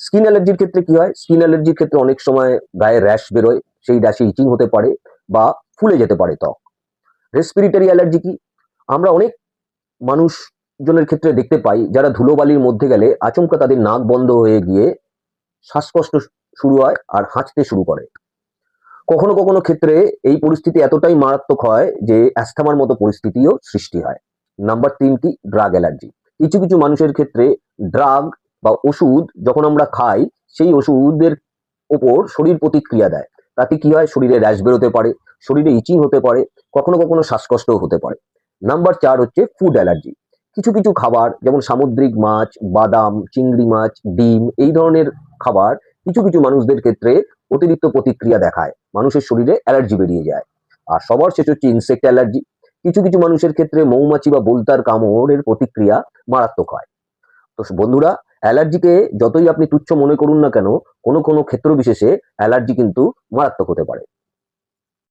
Skin অ্যালার্জির ক্ষেত্রে কি হয়? স্কিন অ্যালার্জির ক্ষেত্রে অনেক সময় গায়ে র্যাশ বেরোয়, সেই র্যাশে ইচিং হতে পারে বা ফুলে যেতে পারে ত্বক। রেসপিরেটরি অ্যালার্জি কি? আমরা অনেক মানুষ জনের ক্ষেত্রে দেখতে পাই, যারা ধুলোবালির মধ্যে গেলে আচমকা তাদের নাক বন্ধ হয়ে গিয়ে শ্বাসকষ্ট শুরু হয় আর হাঁচতে শুরু করে। কখনো কখনো ক্ষেত্রে এই পরিস্থিতি এতটাই মারাত্মক হয় যে অ্যাস্থামার মতো পরিস্থিতিও সৃষ্টি হয়। নাম্বার তিন কি? ড্রাগ অ্যালার্জি কিছু কিছু মানুষের ক্ষেত্রে ড্রাগ বা ওষুধ যখন আমরা খাই, সেই ওষুধের ওপর শরীর প্রতিক্রিয়া দেয়। তাতে কি হয়? শরীরে র্যাশ বেরোতে পারে, শরীরে ইচিং হতে পারে, কখনো কখনো শ্বাসকষ্টও হতে পারে। নাম্বার চার হচ্ছে ফুড অ্যালার্জি কিছু কিছু খাবার, যেমন সামুদ্রিক মাছ, বাদাম, চিংড়ি মাছ, ডিম, এই ধরনের খাবার কিছু কিছু মানুষদের ক্ষেত্রে অতিরিক্ত প্রতিক্রিয়া দেখায়। মানুষের শরীরে অ্যালার্জি বেরিয়ে যায়। আর সবার শেষ হচ্ছে ইনসেক্ট অ্যালার্জি কিছু কিছু মানুষের ক্ষেত্রে মৌমাছি বা বোলতার কামড়ের প্রতিক্রিয়া মারাত্মক হয়। তো বন্ধুরা অ্যালার্জিকে যতই আপনি তুচ্ছ মনে করুন না কেন, কোনো কোনো ক্ষেত্র বিশেষে অ্যালার্জি কিন্তু মারাত্মক হতে পারে।